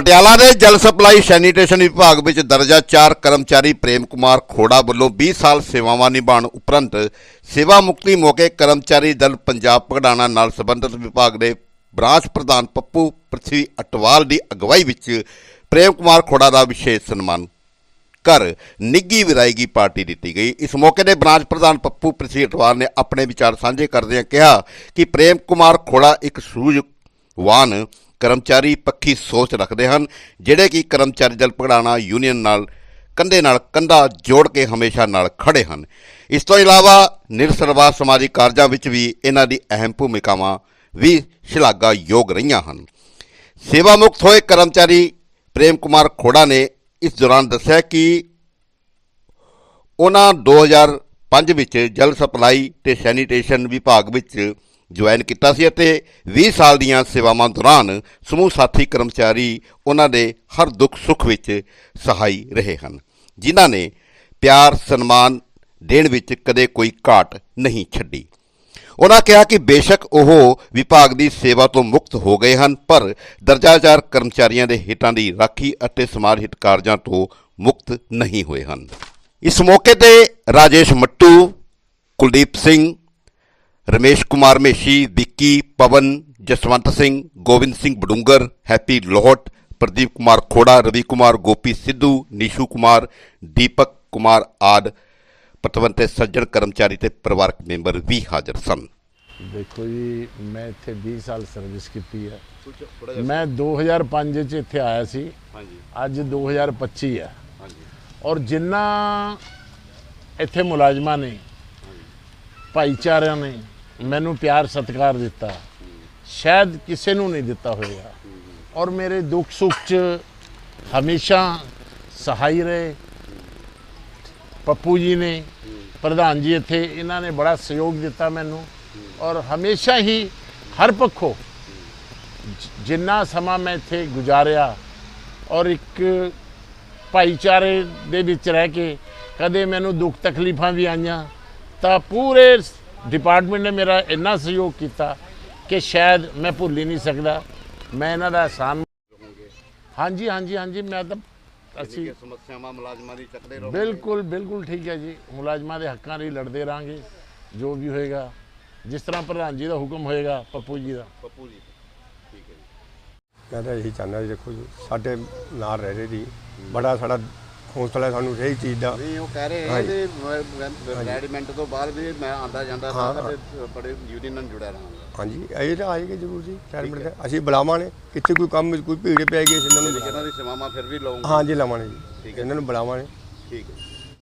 ਪਟਿਆਲਾ ਦੇ ਜਲ supply sanitation ਵਿਭਾਗ ਵਿੱਚ ਦਰਜਾ 4 ਕਰਮਚਾਰੀ ਪ੍ਰੇਮ ਕੁਮਾਰ ਖੋੜਾ ਵੱਲੋਂ 20 ਸਾਲ ਸੇਵਾਵਾਂ ਨਿਭਾਉਣ ਉਪਰੰਤ ਸੇਵਾ ਮੁਕਤੀ ਮੌਕੇ ਕਰਮਚਾਰੀ ਦਲ ਪੰਜਾਬ ਪਗਡਾਣਾ ਨਾਲ ਸੰਬੰਧਿਤ ਵਿਭਾਗ ਦੇ ਬ੍ਰਾਂਚ ਪ੍ਰਧਾਨ ਪੱਪੂ ਪ੍ਰਥਵੀ ਅਟਵਾਲ ਦੀ ਅਗਵਾਈ ਵਿੱਚ ਪ੍ਰੇਮ ਕੁਮਾਰ ਖੋੜਾ ਦਾ ਵਿਸ਼ੇਸ਼ ਸਨਮਾਨ ਕਰ ਨਿੱਗੀ ਵਿਦਾਇਗੀ ਪਾਰਟੀ ਦਿੱਤੀ ਗਈ। ਇਸ ਮੌਕੇ ਤੇ ਬ੍ਰਾਂਚ ਪ੍ਰਧਾਨ ਪੱਪੂ ਪ੍ਰਥਵੀ ਅਟਵਾਲ ਨੇ ਆਪਣੇ ਵਿਚਾਰ ਸਾਂਝੇ ਕਰਦਿਆਂ ਕਿਹਾ ਕਿ ਪ੍ਰੇਮ ਕੁਮਾਰ ਖੋੜਾ ਇੱਕ ਸੂਝਵਾਨ ਕਰਮਚਾਰੀ ਪੱਖੀ ਸੋਚ ਰੱਖਦੇ ਹਨ, ਜਿਹੜੇ ਕਿ ਕਰਮਚਾਰੀ ਦਲ ਭਗੜਾਣਾ ਯੂਨੀਅਨ ਨਾਲ ਕੰਧੇ ਨਾਲ ਕੰਧਾ ਜੋੜ ਕੇ ਹਮੇਸ਼ਾ ਨਾਲ ਖੜੇ ਹਨ। ਇਸ ਤੋਂ ਇਲਾਵਾ ਨਿਰਸਰਵਾ ਸਮਾਜਿਕ ਕਾਰਜਾਂ ਵਿੱਚ ਵੀ ਇਹਨਾਂ ਦੀ ਅਹਿਮ ਭੂਮਿਕਾਵਾਂ ਵੀ ਸ਼ਲਾਘਾਯੋਗ ਰਹੀਆਂ ਹਨ। ਸੇਵਾ ਮੁਕਤ ਹੋਏ ਕਰਮਚਾਰੀ ਪ੍ਰੇਮ ਕੁਮਾਰ ਖੋੜਾ ਨੇ ਇਸ ਦੌਰਾਨ ਦੱਸਿਆ ਕਿ ਉਹਨਾਂ 2005 ਵਿੱਚ ਜਲ ਸਪਲਾਈ ਤੇ ਸੈਨੀਟੇਸ਼ਨ ਵਿਭਾਗ ਵਿੱਚ ਜੁਆਇਨ ਕੀਤਾ ਸੀ ਅਤੇ 20 ਸਾਲ ਦੀਆਂ ਸੇਵਾਵਾਂ ਦੌਰਾਨ ਸਮੂਹ ਸਾਥੀ ਕਰਮਚਾਰੀ ਉਹਨਾਂ ਦੇ ਹਰ ਦੁੱਖ ਸੁੱਖ ਵਿੱਚ ਸਹਾਈ ਰਹੇ ਹਨ, ਜਿਨ੍ਹਾਂ ਨੇ ਪਿਆਰ, ਸਨਮਾਨ ਦੇਣ ਵਿੱਚ ਕਦੇ ਕੋਈ ਘਾਟ ਨਹੀਂ ਛੱਡੀ। ਉਹਨਾਂ ਕਿਹਾ ਕਿ ਬੇਸ਼ੱਕ ਉਹ ਵਿਭਾਗ ਦੀ ਸੇਵਾ ਤੋਂ ਮੁਕਤ ਹੋ ਗਏ ਹਨ, ਪਰ ਦਰਜਾਚਾਰ ਕਰਮਚਾਰੀਆਂ ਦੇ ਹਿੱਤਾਂ ਦੀ ਰਾਖੀ ਅਤੇ ਸਮਾਜ ਹਿੱਤ ਕਾਰਜਾਂ ਤੋਂ ਮੁਕਤ ਨਹੀਂ ਹੋਏ ਹਨ। ਇਸ ਮੌਕੇ ਤੇ ਰਾਜੇਸ਼ ਮੱਟੂ, ਕੁਲਦੀਪ ਸਿੰਘ ਰਮੇਸ਼ ਕੁਮਾਰ ਮੇਸ਼ੀ ਵਿੱਕੀ ਪਵਨ ਜਸਵੰਤ ਸਿੰਘ ਗੋਬਿੰਦ ਸਿੰਘ ਬਡੂੰਗਰ ਹੈਪੀ ਲੋਹਟ ਪ੍ਰਦੀਪ ਕੁਮਾਰ ਖੋੜਾ ਰਵੀ ਕੁਮਾਰ ਗੋਪੀ ਸਿੱਧੂ ਨੀਸ਼ੂ ਕੁਮਾਰ ਦੀਪਕ ਕੁਮਾਰ ਆਦ ਪਤਵੰਤੇ ਸੱਜਣ ਕਰਮਚਾਰੀ ਤੇ ਪਰਿਵਾਰਕ ਮੈਂਬਰ ਵੀ ਹਾਜ਼ਰ ਸਨ। ਦੇਖੋ ਜੀ ਮੈਂ ਇੱਥੇ 20 ਸਾਲ ਸਰਵਿਸ ਕੀਤੀ ਹੈ। ਮੈਂ 2005 ਚ ਇੱਥੇ ਆਇਆ ਸੀ। ਅੱਜ 2025 ਹੈ। ਔਰ ਜਿੰਨਾ ਇੱਥੇ ਮੁਲਾਜ਼ਮਾਂ ਨੇ ਭਾਈਚਾਰਿਆਂ ਨੇ ਮੈਨੂੰ ਪਿਆਰ ਸਤਿਕਾਰ ਦਿੱਤਾ। ਸ਼ਾਇਦ ਕਿਸੇ ਨੂੰ ਨਹੀਂ ਦਿੱਤਾ ਹੋਵੇਗਾ ਔਰ ਮੇਰੇ ਦੁੱਖ ਸੁੱਖ 'ਚ ਹਮੇਸ਼ਾ ਸਹਾਈ ਰਹੇ। ਪੱਪੂ ਜੀ ਨੇ, ਪ੍ਰਧਾਨ ਜੀ ਇੱਥੇ, ਇਹਨਾਂ ਨੇ ਬੜਾ ਸਹਿਯੋਗ ਦਿੱਤਾ ਮੈਨੂੰ। ਔਰ ਹਮੇਸ਼ਾ ਹੀ ਹਰ ਪੱਖੋਂ ਜਿੰਨਾ ਸਮਾਂ ਮੈਂ ਇੱਥੇ ਗੁਜ਼ਾਰਿਆ ਔਰ ਇੱਕ ਭਾਈਚਾਰੇ ਦੇ ਵਿੱਚ ਰਹਿ ਕੇ ਕਦੇ ਮੈਨੂੰ ਦੁੱਖ ਤਕਲੀਫਾਂ ਵੀ ਆਈਆਂ, ਤਾਂ ਪੂਰੇ ਡਿਪਾਰਟਮੈਂਟ ਨੇ ਮੇਰਾ ਇੰਨਾ ਸਹਿਯੋਗ ਕੀਤਾ ਕਿ ਸ਼ਾਇਦ ਮੈਂ ਭੁੱਲ ਹੀ ਨਹੀਂ ਸਕਦਾ। ਮੈਂ ਇਹਨਾਂ ਦਾ ਅਹਿਸਾਨ ਹਾਂਜੀ ਹਾਂਜੀ ਹਾਂਜੀ ਮੈਂ ਤਾਂ ਅਸੀਂ ਸਮੱਸਿਆਵਾਂ ਮੁਲਾਜ਼ਮਾਂ ਦੀ ਚੱਕਦੇ ਰਹੋ ਬਿਲਕੁਲ ਬਿਲਕੁਲ ਠੀਕ ਹੈ ਜੀ। ਮੁਲਾਜ਼ਮਾਂ ਦੇ ਹੱਕਾਂ ਲਈ ਲੜਦੇ ਰਾਂਗੇ ਜੋ ਵੀ ਹੋਏਗਾ। ਜਿਸ ਤਰ੍ਹਾਂ ਪ੍ਰਧਾਨ ਜੀ ਦਾ ਹੁਕਮ ਹੋਏਗਾ ਪੱਪੂ ਜੀ ਦਾ। ਪੱਪੂ ਜੀ ਠੀਕ ਹੈ ਜੀ। ਮੈਂ ਤਾਂ ਇਹੀ ਚਾਹੁੰਦਾ ਜੀ ਦੇਖੋ ਜੀ ਸਾਡੇ ਨਾਲ ਰਹਿ ਰਹੇ ਜੀ। ਬੜਾ ਸਾਡਾ ਹੌਸਲਾ ਸਾਨੂੰ ਰਹੀ ਚੀਜ਼ ਦਾ। ਨਹੀਂ ਉਹ ਕਹਿ ਰਹੇ ਹੈ ਹਾਂਜੀ। ਕਿ ਰਿਟਾਇਰਮੈਂਟ ਤੋਂ ਬਾਅਦ ਵੀ ਮੈਂ ਆਂਦਾ ਜਾਂਦਾ ਹਾਂ, ਸਾਂ ਤੇ ਬੜੇ ਯੂਨੀਅਨ ਨਾਲ ਜੁੜਿਆ ਰਹਾਂਗਾ। ਹਾਂਜੀ ਇਹ ਤਾਂ ਆਏਗਾ ਜ਼ਰੂਰ ਜੀ ਰਿਟਾਇਰਮੈਂਟ ਦਾ। ਅਸੀਂ ਬੁਲਾਵਾਂਗੇ ਕਿੱਥੇ ਕੋਈ ਕੰਮ ਕੋਈ ਭੀੜ ਪੈ ਗਈ ਅਸੀਂ ਇਹਨਾਂ ਨੂੰ ਇਹਨਾਂ ਦੀ ਸੇਵਾਵਾਂ ਫਿਰ ਵੀ ਲਵਾਂਗਾ ਹਾਂਜੀ ਲਾਵਾਂਗੇ ਠੀਕ ਜੀ ਹੈ। ਇਹਨਾਂ ਨੂੰ ਬੁਲਾਵਾਂਗੇ ਠੀਕ ਹੈ।